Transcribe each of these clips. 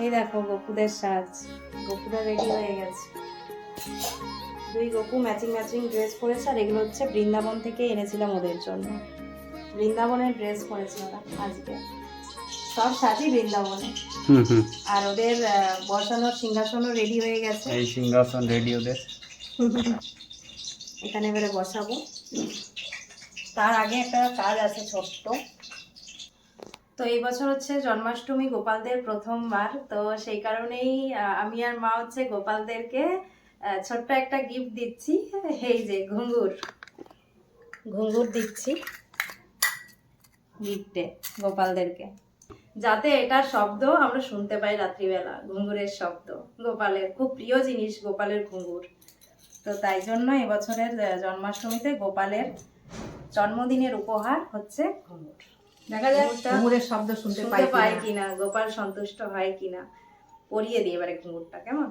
এই দেখো গপুদের সাজ। গপুরা রেডি হয়ে গেছে। দুই গপু ম্যাচিং ম্যাচিং ড্রেস পরেছে আর এগুলো হচ্ছে বৃন্দাবন থেকে এনেছিলাম ওদের জন্য। বৃন্দাবনের ড্রেস পরেছে ওরা আজকে। সব সাজই বৃন্দাবনে। আর ওদের বসানোর সিংহাসনও রেডি হয়ে গেছে। এই সিংহাসন রেডি ওদের। এখানে এবারে বসাবো। তার আগে একটা কাজ আছে ছোট্ট। তো এই বছর হচ্ছে জন্মাষ্টমী গোপালদের প্রথমবার। তো সেই কারণেই আমি আর মা হচ্ছে গোপালদেরকে ছোট্ট একটা গিফট দিচ্ছি। এই যে ঘুঙ্গুর। ঘুঙ্গুর দিচ্ছি। গিফটে গোপালদেরকে। যাতে এটার শব্দ আমরা শুনতে পাই রাত্রিবেলা, ঘুঙ্গুরের শব্দ। গোপালের খুব প্রিয় জিনিস গোপালের ঘুঙ্গুর। তো তাই জন্য এবছরের জন্মাষ্টমীতে গোপালের জন্মদিনের উপহার হচ্ছে ঘুঙুর দেখা যাক ঘুঙুরের শব্দ শুনতে পাই কিনা। কিনা গোপাল সন্তুষ্ট হয় কিনা পরিয়ে দিই এবারে ঘুঙুরটা কেমন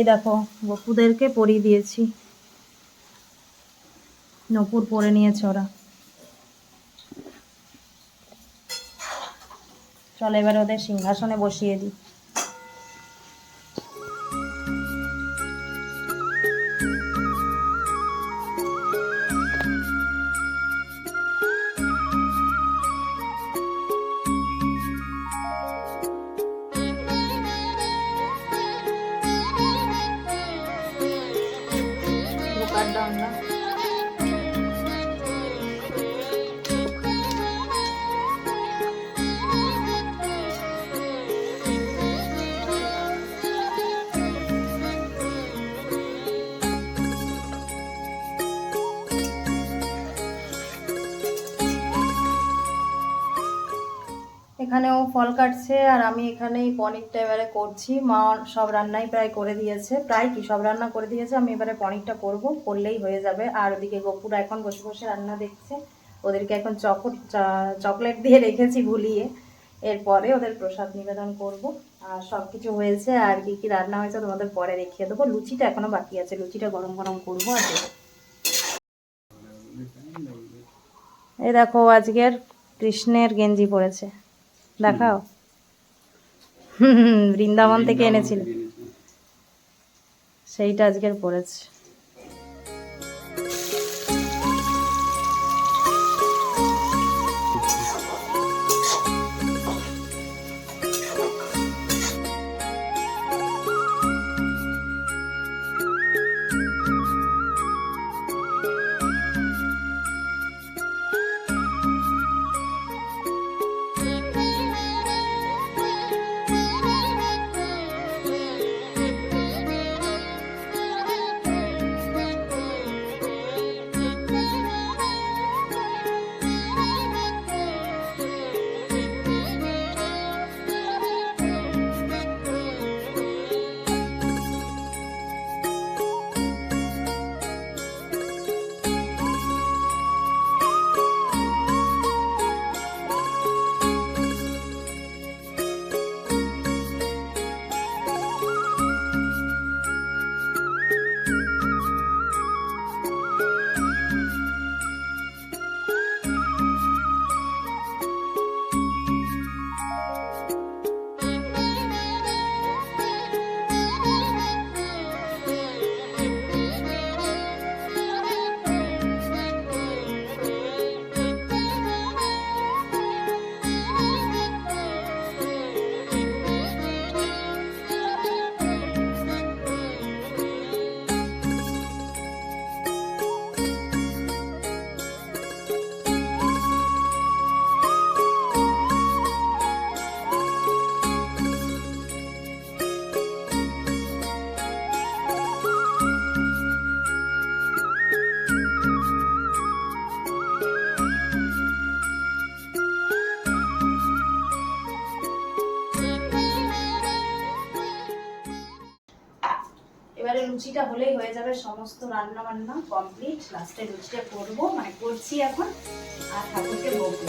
এই দেখো বপুদেরকে পরিয়ে দিয়েছি। নপুর পরে নিয়েছে ওরা। চল এবার ওদের সিংহাসনে বসিয়ে দিই। এখানেও ফল কাটছে আর আমি এখানেই পনিরটা এবারে করছি। মা সব রান্নাই প্রায় করে দিয়েছে। প্রায় কি সব রান্না করে দিয়েছে? আমি এবারে পনিরটা করব, করলেই হয়ে যাবে। আর ওদিকে গপুরা এখন বসে বসে রান্না দেখছে। ওদেরকে এখন চকো চকলেট দিয়ে রেখেছি ভুলিয়ে এরপরে ওদের প্রসাদ নিবেদন করব। আর সব কিছু হয়েছে। আর কি কি রান্না হয়েছে তোমাদের পরে রেখে দেবো। লুচিটা এখনও বাকি আছে। লুচিটা গরম গরম করব আর এই দেখো আজকের কৃষ্ণের গেঞ্জি পরেছে। দেখাও। বৃন্দাবন থেকে এনেছিল। সেইটা আজকের পরেছে লুচিটা হলেই হয়ে যাবে, সমস্ত রান্না বান্না কমপ্লিট লাস্টে লুচিটা করব মানে করছি এখন। আর ঠাকুরকে বলব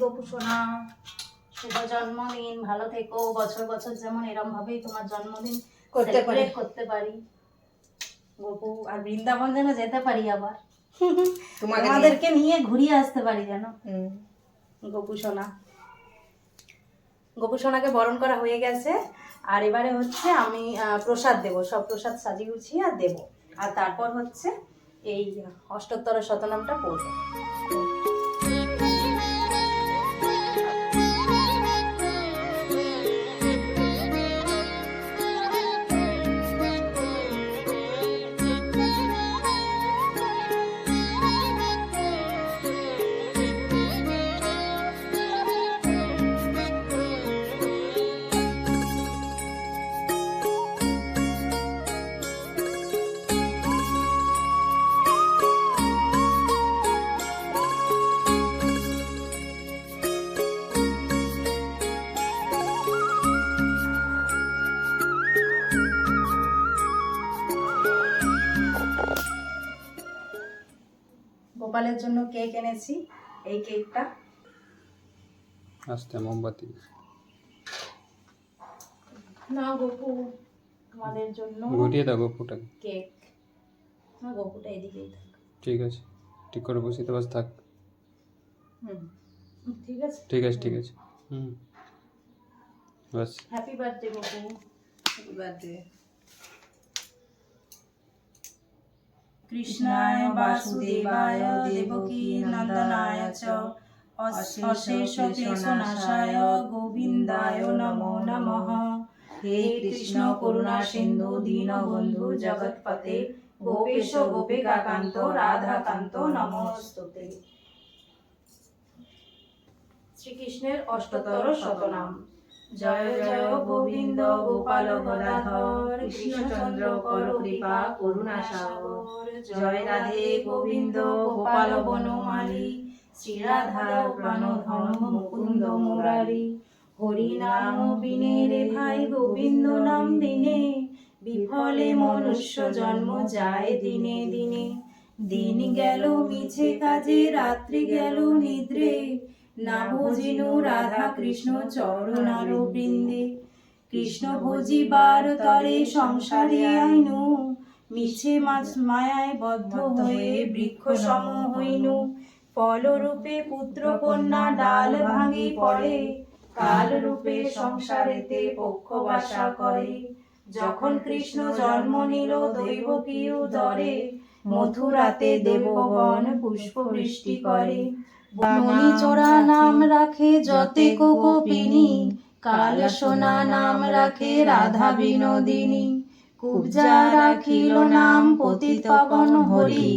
গোপু সোনা শুভ জন্মদিন ভালো থেকো। বছর বছর যেমন এরম ভাবেই তোমার জন্মদিন করতে পারি। করতে পারি। গোপু আর বৃন্দাবন যেন যেতে পারি আবার। তোমাদেরকে নিয়ে ঘুরিয়ে আসতে পারি যেন। গোপু সোনা। গোপু সোনাকে বরণ করা হয়ে গেছে। আর এবারে হচ্ছে আমি প্রসাদ দেব। সব প্রসাদ সাজিয়ে গুছিয়ে আর দেব। আর তারপর হচ্ছে এই অষ্টোত্তর শতনামটা পড়ব। গোপালের জন্য কেক এনেছি এই কেকটা। আস্তে মোমবাতি। না গোপু তোমাদের জন্য ঘুরিয়ে দাও গপুটাকে। কেক। না গোপুটা এদিকেই থাক। ঠিক আছে ঠিক করে বসিতে বাস থাক। হুম ঠিক আছে। ঠিক আছে ঠিক আছে। হুম বাস। Happy birthday Gopu. Happy birthday. কৃষ্ণায় বাসুদেবায় দেবকী নন্দনায় চ। অশেষ ক্লেশনাশায় গোবিন্দায় নমো নমঃ। হে কৃষ্ণ করুণা সিন্ধু, দীনবন্ধু, জগৎপতে গোপেশ, গোপিকাকান্ত, রাধাকান্ত নমস্তুতে। শ্রীকৃষ্ণের অষ্টতর শতনাম। জয় জয় গোবিন্দ গোপাল গদাধর, কৃষ্ণচন্দ্র কর কৃপা করুণা সাগর। জয় রাধে গোবিন্দ গোপাল বনমালী শ্রীরাধার প্রাণধন মুকুন্দ মুরারি। হরি নাম বিনে রে ভাই গোবিন্দ নাম দিনে, বিফলে মনুষ্য জন্ম যায় দিনে দিনে। দিন গেল, মিছে কাজে, রাত্রি গেল, নিদ্রে। না বুঝিনু রাধা কৃষ্ণ চরণার বৃন্দে কৃষ্ণ ভজিবার তরে সংসারে আইনু, মিছে মাছ মায়ায় বদ্ধ হয়ে বৃক্ষ সম হইনু। ফলরূপে পুত্র কন্যা ডাল ভাঙি পড়ে কাল রূপে সংসারেতে পক্ষ বাসা করে। যখন কৃষ্ণ জন্ম নিল, দৈব কি উদরে মথুরাতে দেবগণ পুষ্প বৃষ্টি করে। মণি চোরা নাম রাখে যতে কোকপিনী, কাল সোনা নাম রাখে রাধা বিনোদিনী। কুবজা রাখিল নাম পতিত পাবন হরি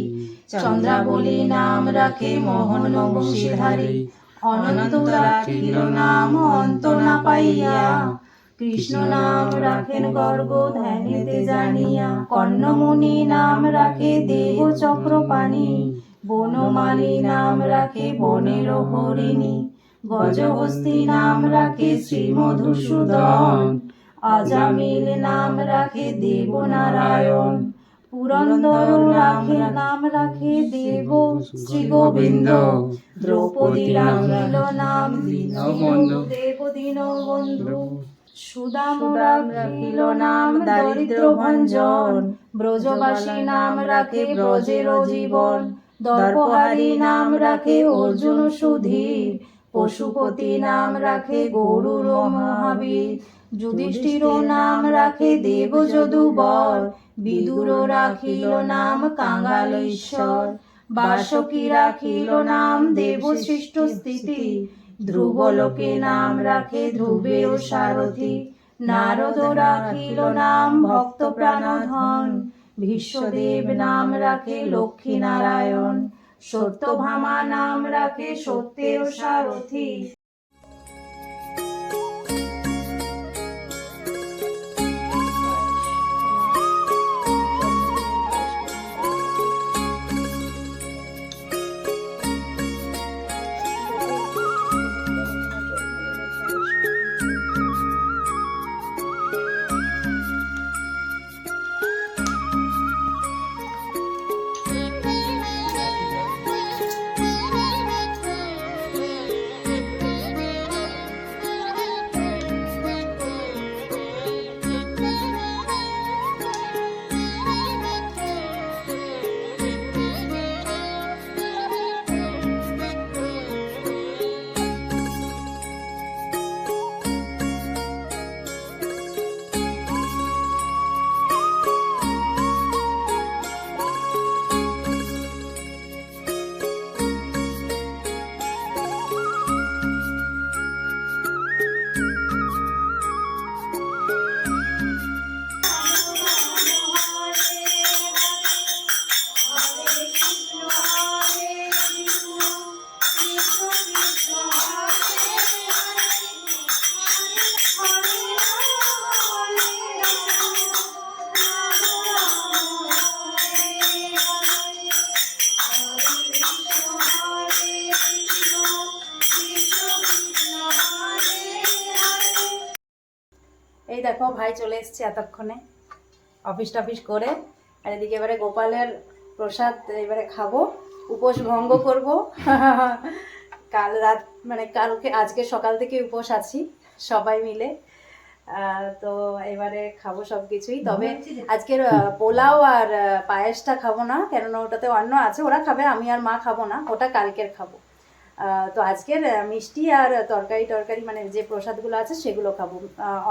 চন্দ্রাবলী নাম রাখে মোহন বংশীধারী। অনন্ত রাখিল নাম অন্ত না পাইয়া, কৃষ্ণ নাম রাখেন গর্গ ধ্যানেতে জানিয়া। কর্ণমুনি নাম রাখে দেব চক্রপাণি বনমালী নাম রাখে বনের হরিণী, গজহস্তি নাম রাখে শ্রী মধুসূদন আজামিল নাম রাখে দেবনারায়ণ, পুরন্দর রাখে নাম রাখে দেব শ্রী গোবিন্দ দ্রৌপদী রাখিল নাম দেব দীনবন্ধু, সুদাম রাখিল নাম দরিদ্র ভঞ্জন ব্রজবাসী নাম রাখে ব্রজের জীবন দর্পহারী নাম রাখে অর্জুন সুধীর, পশুপতি নাম রাখে গরুর মহাবীর, যুধিষ্ঠির নাম রাখে দেব যদুবর বিদুর রাখিল নাম কাঙ্গাল ঈশ্বর, বাসকী রাখিল নাম দেব সৃষ্ট স্থিতি, ধ্রুবলোকে নাম রাখে ধ্রুবেও সারথি, নারদ রাখিল নাম ভক্ত প্রাণধন ভীষ্মদেব নাম রাখে লক্ষ্মী নারায়ণ সত্যভামা নাম রাখে সত্যের সারথি। ভাই চলে এসছে এতক্ষণে। অফিস টফিস করে, আর এদিকে এবারে গোপালের প্রসাদ এবারে খাব, উপোস ভঙ্গ করব। কাল রাত মানে কালকে, আজকে সকাল থেকে উপোস আছি, সবাই মিলে। তো এবারে খাব সব কিছুই তবে আজকের পোলাও আর পায়েসটা খাব না, কেননা ওটাতে অন্ন আছে, ওরা খাবে, আমি আর মা খাব না, ওটা কালকের খাব। তো আজকের মিষ্টি আর তরকারি টরকারি মানে যে প্রসাদগুলো আছে, সেগুলো খাব।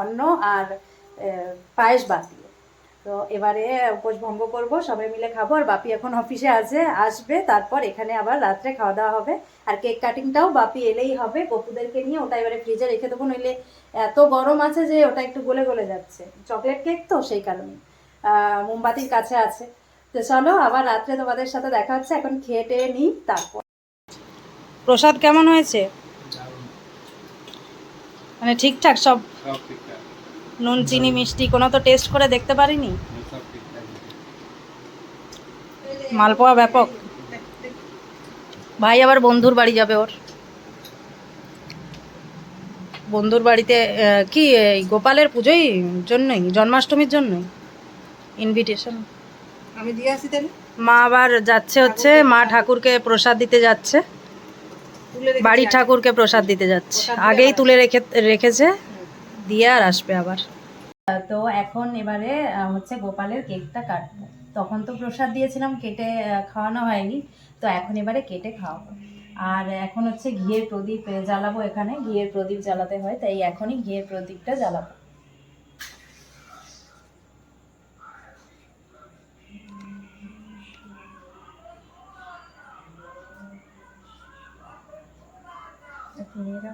অন্ন আর পায়েস দিয়ে তো এবারে উপোস ভঙ্গ করব সবাই মিলে খাব আর বাপি এখন অফিসে আছে আসবে তারপর এখানে আবার রাত্রে খাওয়া দাওয়া হবে। আর কেক কাটিংটাও বাপি এলেই হবে গপুদেরকে নিয়ে ওটা এবারে ফ্রিজে রেখে দেবো নইলে এত গরম আছে যে ওটা একটু গলে গলে যাচ্ছে। চকলেট কেক তো সেই কারণে মোমবাতির কাছে আছে। তো চলো আবার রাত্রে তোমাদের সাথে দেখা হচ্ছে এখন খেয়ে টেয়ে নিই তারপর। প্রসাদ কেমন হয়েছে? মানে ঠিকঠাক সব? সব ঠিকঠাক। নুন চিনি মিষ্টি কোনো তো টেস্ট করে দেখতে পারিনি? মালপোয়া ব্যাপক। ভাই আবার বন্ধুর বাড়ি যাবে ওর। বন্ধুর বাড়িতে কি এই গোপালের পুজোই জন্যই জন্মাষ্টমীর জন্যই? ইনভিটেশন আমি দিয়ে আসি তাহলে? মা আবার যাচ্ছে হচ্ছে মা ঠাকুরকে প্রসাদ দিতে যাচ্ছে। তুলে বাড়ির ঠাকুরকে প্রসাদ দিতে যাচ্ছে। আগেই তুলে রেখে রেখেছে। দিয়ে আর আসবে আবার। তো এখন এবারে হচ্ছে গোপালের কেকটা কাটবো। তখন তো প্রসাদ দিয়েছিলাম, কেটে খাওয়ানো হয়নি। তো এখন এবারে কেটে খাওয়াবো। আর এখন হচ্ছে ঘিয়ের প্রদীপ জ্বালাবো এখানে। ঘিয়ের প্রদীপ জ্বালাতে হয়, তাই এখনই ঘিয়ের প্রদীপটা জ্বালাবো। এরা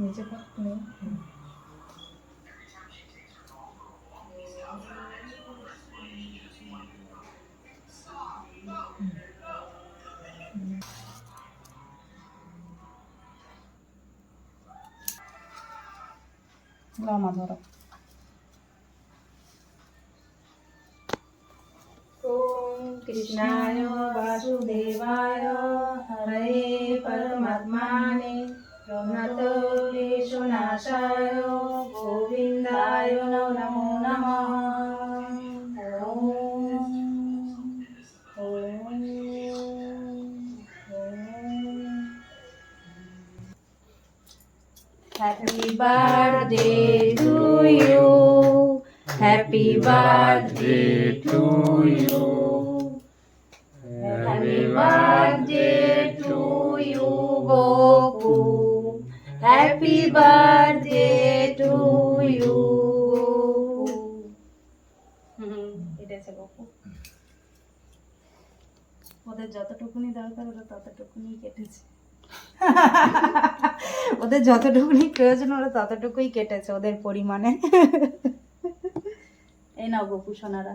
নিচে কর, তুমি লামা ধরো ওম Birthday to you. Happy birthday to you, Goku. Happy birthday to you. এটা আছে গপু ওদের যতটুকুনি দরকার ওরা ততটুকুনি কেটেছে ওদের যতটুকুনি প্রয়োজন ওরা ততটুকুই কেটেছে ওদের পরিমাণে এই নাও গপু সোনারা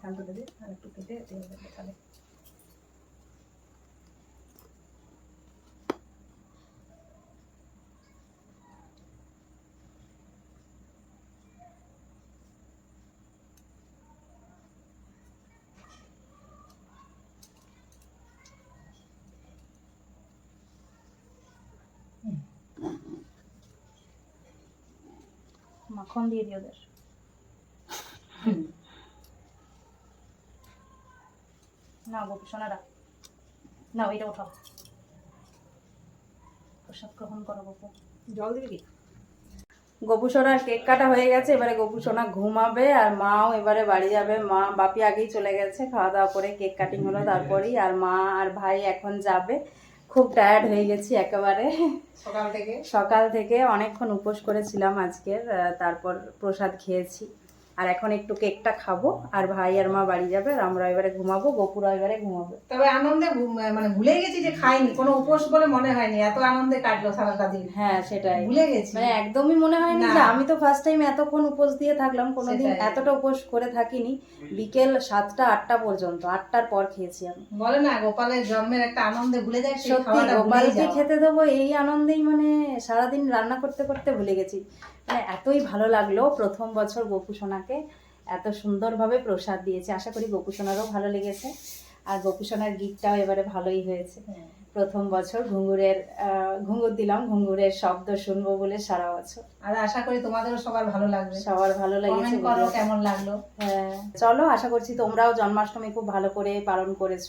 থালটা দেবে আর একটু কেটে দেবে তাহলে। মাখন দিয়ে দিই ওদের না গোপু সোনারা না এটা ওঠাও প্রসাদ গ্রহণ করো গোপু জল দিবি কি গোপু সোনার কেক কাটা হয়ে গেছে এবারে গোপু সোনা ঘুমাবে আর মাও এবারে বাড়ি যাবে। মা বাপি আগেই চলে গেছে খাওয়া দাওয়া করে কেক কাটিং হলো তারপরেই আর মা আর ভাই এখন যাবে। খুব টায়ার্ড হয়ে গেছি একেবারে। সকাল থেকে? সকাল থেকে অনেকক্ষণ উপোস করেছিলাম আজকের তারপর প্রসাদ খেয়েছি। আর এখন একটু কেকটা খাব আর ভাই আর মা বাড়ি যাবে আর আমরা এবারে ঘুমাবো গোপুরা এবারে ঘুমাবে। তবে আনন্দে মানে ভুলে গেছি যে খাইনি কোনো উপোস বলে মনে হয়নি এত আনন্দে কাটলো সারাটা দিন হ্যাঁ সেটাই। ভুলে গেছি। মানে একদমই মনে হয়নি যে আমি তো ফার্স্ট টাইম এতক্ষণ উপোস দিয়ে থাকলাম কোনোদিন এতটা উপোস করে থাকিনি বিকেল সাতটা আটটা পর্যন্ত আটটার পর খেয়েছি আমি। বলে না গোপালের জন্মের একটা আনন্দে ভুলে যায় সত্যি গোপালকে খেতে দেবো এই আনন্দেই মানে সারাদিন রান্না করতে করতে ভুলে গেছি। মানে এতই ভালো লাগল। প্রথম বছর গোপু সোনাকে এত সুন্দরভাবে প্রসাদ দিয়েছে। আশা করি গোপু সোনারও ভালো লেগেছে। আর গোপু সোনার গীতটাও এবারে ভালোই হয়েছে। হ্যাঁ। প্রথম বছর ঘুঙুরের আহ, ঘুঙুর দিলাম ঘুঙুরের শব্দ শুনব বলে সারা বছর। আর আশা করি তোমাদেরও সবার ভালো লাগবে। সবার ভালো লেগেছে। কেমন লাগল। হ্যাঁ চলো আশা করছি তোমরাও জন্মাষ্টমী খুব ভালো করে পালন করেছ।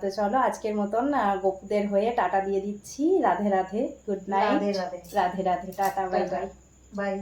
তো চলো আজকের মতন গোপুদের হয়ে টাটা দিয়ে দিচ্ছি। Radhe Radhe good night Radhe Radhe. Radhe Radhe tata bye bye bye